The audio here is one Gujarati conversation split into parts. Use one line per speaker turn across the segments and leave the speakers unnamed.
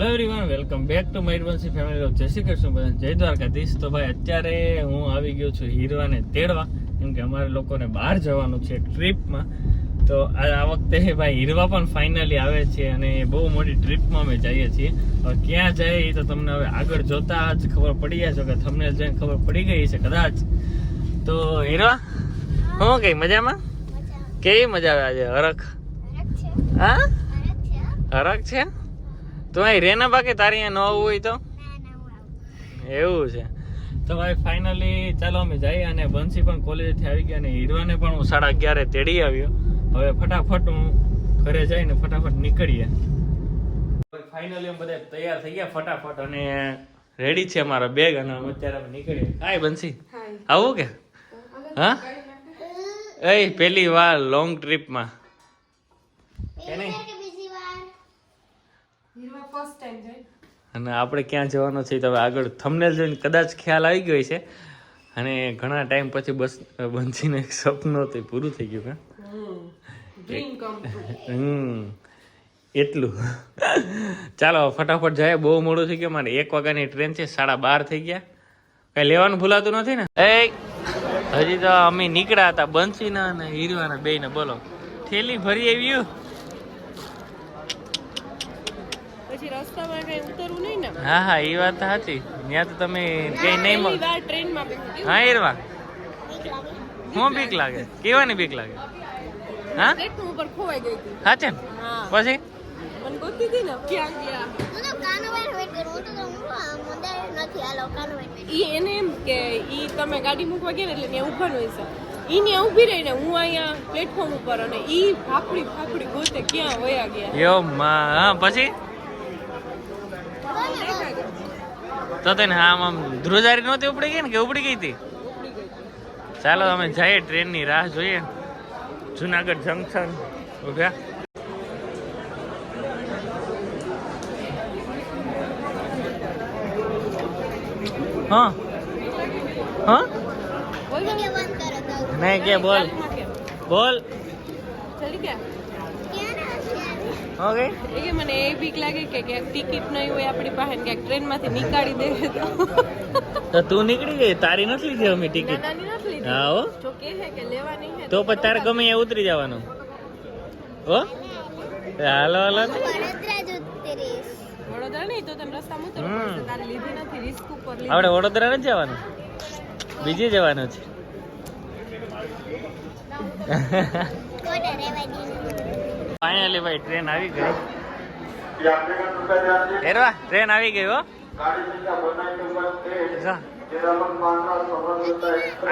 Hello everyone welcome back to my Vanshi family of Jai Shri Krishna બધાને જય દ્વારકાધીશ તો ભાઈ અત્યારે હું આવી ગયો છું હીરવાને તેડવા. કેમ કે અમારે લોકોને બહાર જવાનું છે ટ્રીપમાં. તો આ આ વખતે ભાઈ હીરવા પણ ફાઇનલી આવે છે અને બહુ મોટી ટ્રીપમાં અમે જઈએ છીએ. હવે ક્યાં જાય એ તો તમને હવે આગળ જોતા જ ખબર પડી જાય છે કે તમને જઈને ખબર પડી ગઈ છે કદાચ. તો હીરવા હું કઈ મજામાં? કેવી મજા આવે આજે? હરખ? હા? હરખ છે? તું અહીં રેના બાકી? તારી અહીંયા ન આવવું હોય તો? એવું છે. તો ભાઈ ફાઇનલી ચાલો અમે જઈએ અને બંસી પણ કોલેજથી આવી ગયા અને હીરવાને પણ હું સાડા અગિયારે તેડી આવ્યો. હવે ફટાફટ હું ઘરે જઈને ફટાફટ નીકળીએ. ફાઇનલી બધા તૈયાર થઈ ગયા ફટાફટ અને રેડી છે મારા બેગ અને અત્યારે અમે નીકળીએ. હાય બંસી આવું કે? હા? એ પેલી વાર લોંગ ટ્રીપમાં કે નહીં? અને આપણે ક્યાં જવાનો છે તો હવે આગળ થંબનેલ જોઈને કદાચ ખ્યાલ આવી ગયો છે અને ઘણા ટાઈમ પછી બસ બંધીને એક સપનું હતું પૂરું થઈ ગયું હમ એટલું. ચાલો ફટાફટ જાય બહુ મોડું થઈ ગયું મારે. એક વાગ્યાની ટ્રેન છે સાડા બાર થઈ ગયા. કઈ લેવાનું ભૂલાતું નથી ને? એ હજી તો અમે નીકળ્યા હતા બંસીના અને હીરવાના બે ને બોલો. થેલી ભરી આવ્યું?
પછી રસ્તામાં કઈ ઉતરવું નહીં ને?
હા હા એ વાત સાચી. ત્યાં તો તમે કઈ નહીં
વાર ટ્રેનમાં
હા એરવા હું બીક લાગે? કેવાની બીક લાગે? હા?
પ્લેટફોર્મ ઉપર ખોવાઈ ગઈ હતી.
સાચે ને? પછી?
મને ગોતી હતી ને ક્યાં ગયા? એને એમ કે ઈ તમે ગાડી મૂકવા ગયા ને એટલે ત્યાં ઊભાનું હશે ઈ ત્યાં ઊભી રહીને હું અહીંયા પ્લેટફોર્મ ઉપર અને ઈ ફાફડી ફાફડી ગોતે ક્યાં વયા ગયા.
યો માં હા પછી? તો તને આમ આમ ધ્રુજારી નહોતી ઉપડી ગઈ ને કે ઉપડી ગઈ હતી? ચાલો અમે જઈએ ટ્રેનની રાહ જોઈએ. જુનાગઢ જંકશન ઉભ્યા હા. હા? નહીં કે બોલ. બોલ.
ચડી ગયા
ઓકે.
એ કે મને એ બીક લાગે કે ક્યાંક ટિકિટ નહીં હોય આપણી પાસે કે ક્યાંક ટ્રેનમાંથી નીકાળી દે તો.
તો તું નીકળી ગઈ? તારી નથી લીધી અમે ટિકિટ?
નાની નથી લીધી.
હા હો.
જો કે છે કે લેવાની છે
તો પછી તારે ગમે ત્યાં ઉતરી જવાનું? હો? હાલો હાલો.
વડોદરા નહીં તો તમે
રસ્તા
પડશે તારે લીધી નથી રિસ્ક ઉપર લીધી.
આપણે વડોદરા નથી જવાનું? બીજે જવાનું છે. ફાઇનલી ભાઈ ટ્રેન આવી ગઈ. હેરવા ટ્રેન આવી ગઈ હો.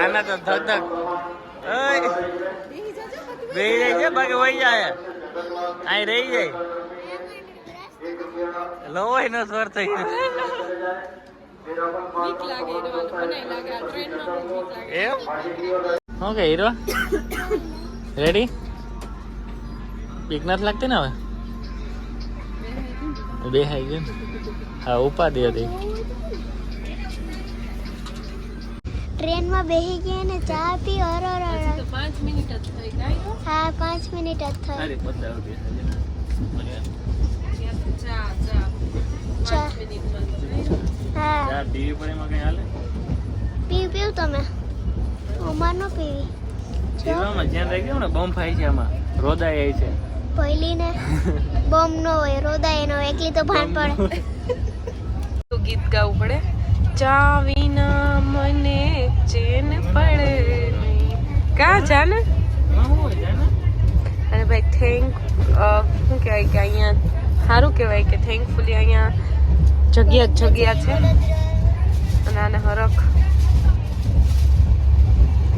આના તો ધક બે જાય છે બાકી વહી જાય. અહીં રહી જાય. લોહી નો સ્વર થઈ ગયો. એમ? ઓકે હીરો રેડી બીક નથી લાગતી ને હવે? બે હાઈ ગયું હા ઉપાધિ હતી.
ટ્રેનમાં બેસી ગયા ને ચા પી ઓર ઓર
ઓર પાંચ મિનિટ જ થઈ ગઈ.
હા પાંચ મિનિટ જ થઈ.
અરે પચાસ
ચા ચા
ચા. હા.
ટીવી પર એમાં કઈ હાલે?
પીવ પીવું તમે. ઉમર નો પીવી. જો
જીવનમાં ધ્યાન રાખી ને બોમ્બ ફાઈ છે આમાં. રોદાય આવી છે.
પહેલી ને બોમ્બ નો હોય રોદાય નો એકલી તો ભાન પડે.
તો ગીત ગાવું પડે. ચા વિના મને ચેન પડે નહીં. કા જાને. અને ભાઈ થેન્ક શું કહેવાય કે અહીંયા સારું કહેવાય કે થેન્કફુલી અહીંયા જગ્યા જ જગ્યા છે. અને આને હરખ.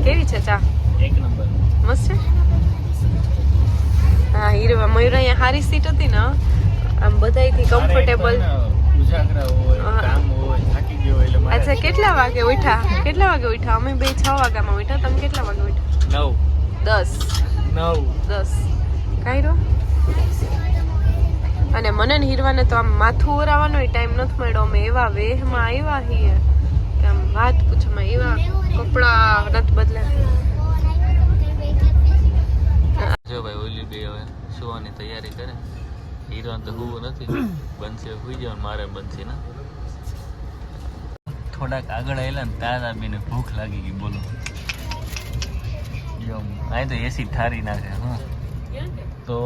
કેવી છે ચા?
એક નંબર.
મસ્ત છે? હા હીરવા મયુર અહીંયા સારી સીટ હતી ને આમ બધાયથી કમ્ફર્ટેબલ અચ્છા કેટલા વાગે ઉઠ્યા કેટલા વાગે ઉઠ્યા અમે બે છ વાગ્યામાં ઉઠ્યા તમે કેટલા વાગે ઉઠ્યા
નવ.
દસ.
નવ.
દસ. કાંઈ રો અને મને ને હીરવાને તો આમ માથું ઓરાવાનો ટાઈમ નથી મળ્યો. અમે એવા વેહમાં આવ્યા છીએ કે આમ વાત પૂછમાં એવા કપડા નથી બદલ્યા.
બે હવે સુવાની તૈયારી કરે. હીરોન તો હું નથી. બનશે હુઈ જવાનું મારે બનશે ને. થોડાક આગળ આવેલા ને તારા આવીને ભૂખ લાગી ગઈ, બોલો. અહીં તો એસી ઠારી નાખે, હા. તો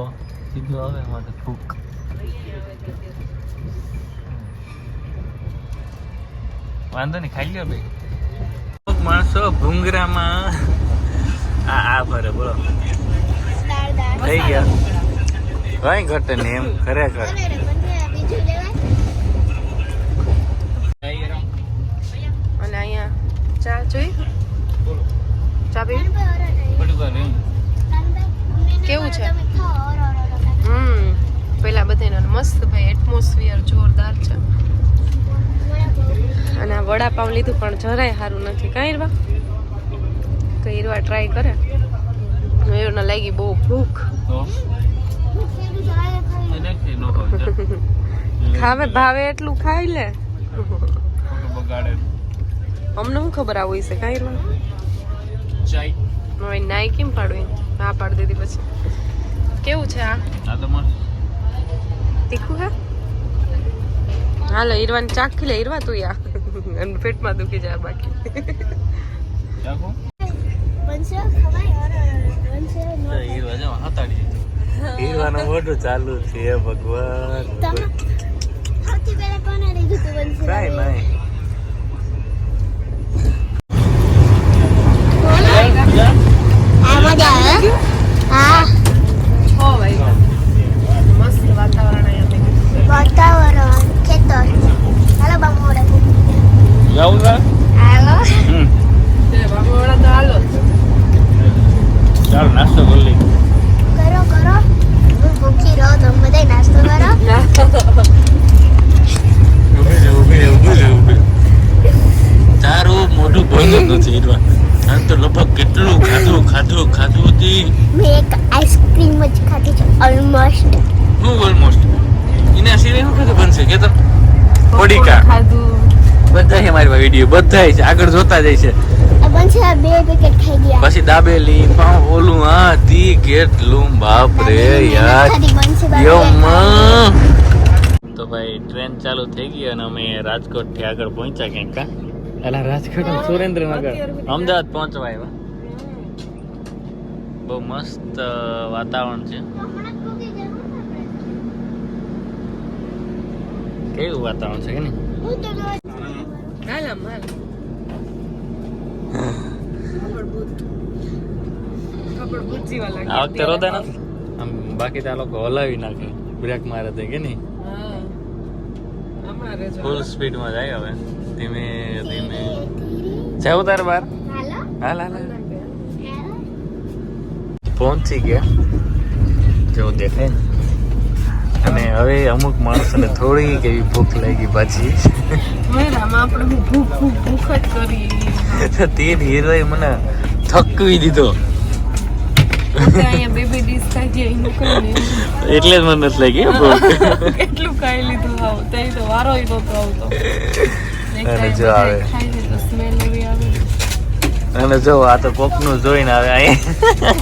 સીધું આવે માટે ભૂખ. વાંધો નહીં, ખાઈ લ્યો ભાઈ. માણસો ભૂંગરામાં આ આ ભરે, બોલો. થઈ ગયા. કઈ ઘટે ને એમ? ખરેખર
અને
અહીંયા ચા જોઈ? ચા પી? કેવું છે? હમ, પેલા બધાનો મસ્ત ભાઈ એટમોસ્ફિયર જોરદાર છે. અને આ વડાપાઉં લીધું પણ જરાય સારું નથી. કાંઈ રવા? તો ઈરવા ટ્રાય કરે. એને લાગી બહુ ભૂખ
નો.
ખાવે ભાવે એટલું ખાઈ લે. અમને શું ખબર આવું છે કઈ હવે નાઈ કેમ પાડું હા પાડી દીધી પછી. કેવું છે આ?
આ તો મસ્ત.
તીખું હે? હાલો ઈરવાન ચાખી લે ઈરવા તું યા. અને પેટમાં દુખી જાય બાકી.
ચાખો?
બનશે ખવાય
હીરવાનું મોઢું ચાલુ છે ભગવાન.
સૌથી પહેલા કોને લીધું તું બનશે
કાઈ નહીં.
આ મજા આવે હા
હો ભાઈ મસ્ત વાતાવરણ અહીંયા
વાતાવરણ ખેતર હાલો બામોડે
જાવું છે
હાલો
હમ
તે બાબુવાળા તો હાલો
ચાલ નાસ્તો કરી લઈ
કરો કરો હું ભૂખી રહો તમે બધા નાસ્તો કરો
ઊભી રે ઊભી રે ઊભી રે ઊભી તારું મોઢું બંધ જ નથી હીરવા આમ તો લગભગ કેટલું ખાધું ખાધું ખાધું હતી
મેં એક આઈસ્ક્રીમ જ ખાધી છે ઓલમોસ્ટ
હું ઓલમોસ્ટ એના સિવાય શું ખાધું બનશે કે તો પડીકા
ખાધું
બધા છે મારી વીડિયો બધા છે. આગળ જોતા જાય છે.
બનશે આ બે પેકેટ ખાઈ ગયા.
પછી દાબેલી પાઉં ઓલું હા તી કેટલું બાપ રે યાર. તો ભાઈ ટ્રેન ચાલુ થઈ ગઈ અને અમે રાજકોટથી આગળ પહોંચ્યા ક્યાંક કા અલા રાજકોટ સુરેન્દ્રનગર. અમદાવાદ પહોંચવા આવ્યા. બહુ મસ્ત વાતાવરણ છે. કેવું વાતાવરણ છે કે નહીં?
હાલ
આ વખતે નથી. આમ બાકી તો આ લોકો હલાવી નાખે. બ્રેક મારે તે કે નહીં?
જો
ફૂલ સ્પીડમાં જાય હવે. ધીમે ધીમે. જાવ તાર બાર
હાલ
હાલ હાલ. પહોંચી ગયા. જેવું દેખાય ને. અને હવે અમુક માણસોને થોડીક એવી ભૂખ લાગી પાછી.
આપણે હું ભૂખ ભૂખ ભૂખ જ કરી.
તો તે હીરોએ મને થકવી દીધો. એટલે જ મને નથી લાગી
એટલું ખાઈ લીધું આવ. તે તો વારો નહોતો આવતો.
અને જો આવે.
તો
અને આ તો કોકનું જોઈને આવે અહીંયા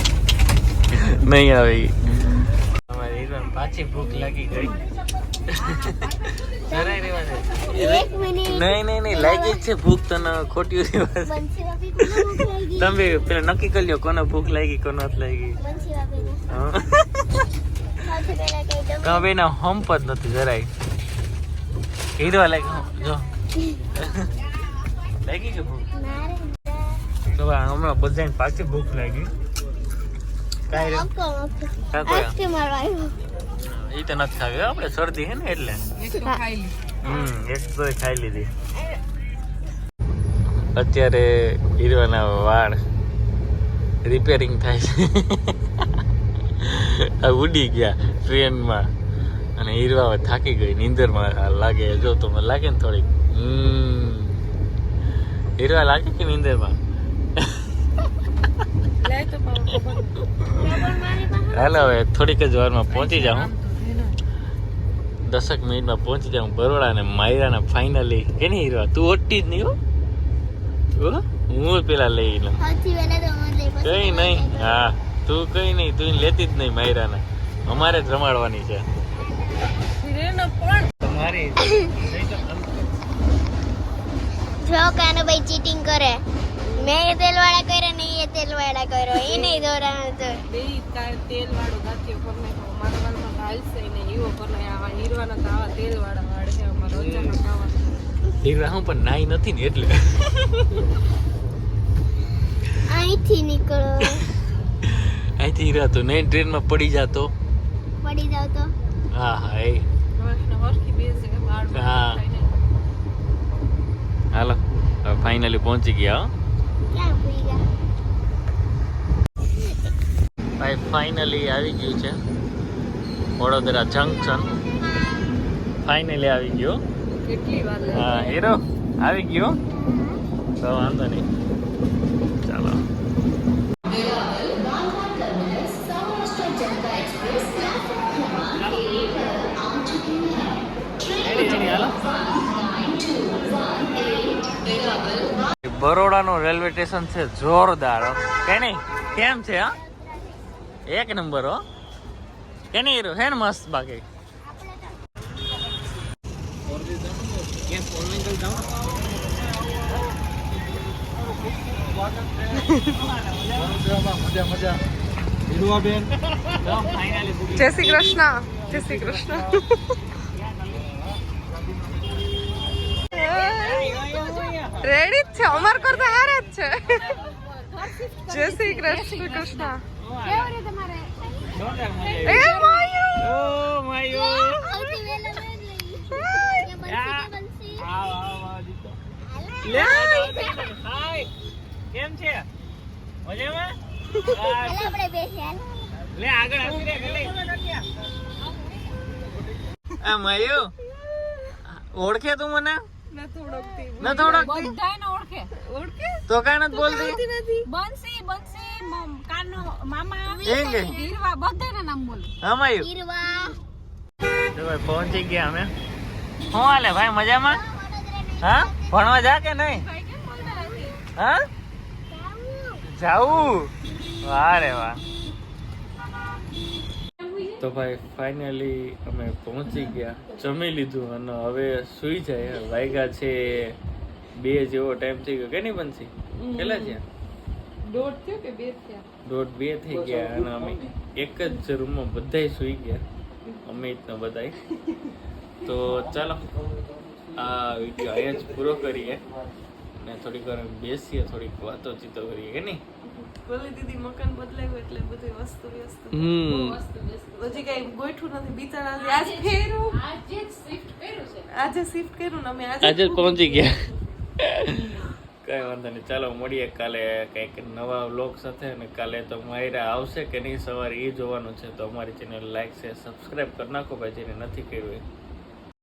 નહીં આવે પાછી ભૂખ લાગી ગઈ નહીં નહીં નહીં લાગી છે ભૂખ તને ખોટી તમે પેલા નક્કી કરી લ્યો કોને ભૂખ લાગી કોને નથી લાગી. તમે બેના હમ્પ જ નથી જરાય. હીરવા લાગી જો. લાગી છે ભૂખ? તો હમણાં બધાને પાછી ભૂખ લાગી. કાંઈ એ તો નથી ખાવી. આપણે શરદી હે ને એટલે.
એક તો ખાઈ
હમ એક તો ખાઈ લીધી. અત્યારે હીરવાના વાળ રિપેરિંગ થાય છે. આ ઉડી ગયા ટ્રેનમાં. અને હીરવા થાકી ગઈ. નીંદરમાં લાગે. જો તો મને લાગે ને થોડીક. હમ. હીરવા લાગે કે નીંદરમાં? હાલ હવે થોડીક જ વારમાં પહોંચી જાઉં. દસક મિનિટમાં પહોંચી જાઉં બરોડા અને માયરાને ફાઇનલી કે નહીં હીરવા તું ઓટી જ નહીં હો. હો? હું પેલા લઈ લઉં. કઈ નહીં. હા. તું કઈ નહીં. તું લેતી જ નહીં માયરાને. અમારે જ રમાડવાની છે. મારી
જો કાનુભાઈ ચીટિંગ કરે. મેં એ તેલવાળા કર્યા નહીં એ તેલવાળા કર્યો. એ નહીં દોરાનો તો.
બે તેલ વાળું ગાંઠિયો પર હાલશે ને હીરવાના તો આવા તેલ વાળા વાળ છે અમારા રોજાના ખાવાના.
હીરા હું પણ નાઈ નથી ને એટલે.
અહીંથી નીકળો.
અહીંથી હીરા તો નહીં ટ્રેનમાં પડી જાતો.
પડી જાવ
હા હા એ. હા. હાલો ફાઇનલી પહોંચી ગયા હો.
ગયા?
ભાઈ ફાઇનલી આવી ગયું છે. વડોદરા જંકશન ફાઇનલી આવી ગયો? હા હીરો આવી ગયો. તો વાંધો નહીં. ચાલો. બરોડાનું રેલવે સ્ટેશન છે જોરદાર. કે નહીં કેમ છે હા? એક નંબર હો. કે નહીં હીરો હે ને મસ્ત બાકી.
જય શ્રી કૃષ્ણ. જય શ્રી કૃષ્ણ. રેડી જ છે. અમાર કરતા હારે જ છે. જય શ્રી કૃષ્ણ. કૃષ્ણ એ માયુ!
સૌથી વહેલો મેં જ લઈ. અહીંયા બંસી કે બંસી?
કેમ છે? મજામાં?
આપણે હાલો.
લે આગળ આપી દે ગલે. આ મયુ ઓળખે તું મને?
નથી ઓળખતી.
નથી ઓળખતી?
બધાને ઓળખે.
ઓળખે?
તો કાંઈ નથી બોલતી?
બંસી મ- કાનો મામા હીરવા બધાયના નામ બોલે
હા મયુ જો પહોંચી ગયા અમે. શું હાલે ભાઈ મજામાં? હા? ભણવા જા કે નહીં? હા? જાવું વાહ રે વાહ. તો ભાઈ ફાઇનલી અમે પહોંચી ગયા. જમી લીધું અને હવે સુઈ જાય. વાગ્યા છે બે જેવો ટાઈમ થઈ ગયો. કે નહીં બનશી કેટલા છે
દોઢ થયો કે બે થયા?
દોઢ બે થઈ ગયા અને અમે એક જ રૂમમાં બધાય સુઈ ગયા. અમિત ને બધાય. તો ચાલો આ વીડિયો અહીંયા જ પૂરો કરીએ. ને થોડીક વાર અમે બેસીએ થોડીક વાતો ચીતો કરીએ કે નહીં?
ભલે દીદી મકાન બદલાયું એટલે બધી વસ્તુ વ્યસ્ત.
હમ.
હજી કઈ ગોઠવું નથી. બિચારા આજ ફેરું
આજે શિફ્ટ કર્યું છે.
આજે શિફ્ટ કર્યું ને અમે આજે
આજે પહોંચી ગયા. કઈ વાંધો નહીં. ચાલો, મળીએ કાલે કંઈક નવા વ્લોગ સાથે અને કાલે તો માયરા આવશે કે નહીં? સવારે એ જોવાનું છે. તો અમારી ચેનલ લાઈક છે સબસ્ક્રાઈબ કરી નાખો ભાઈ, જેને નથી કર્યું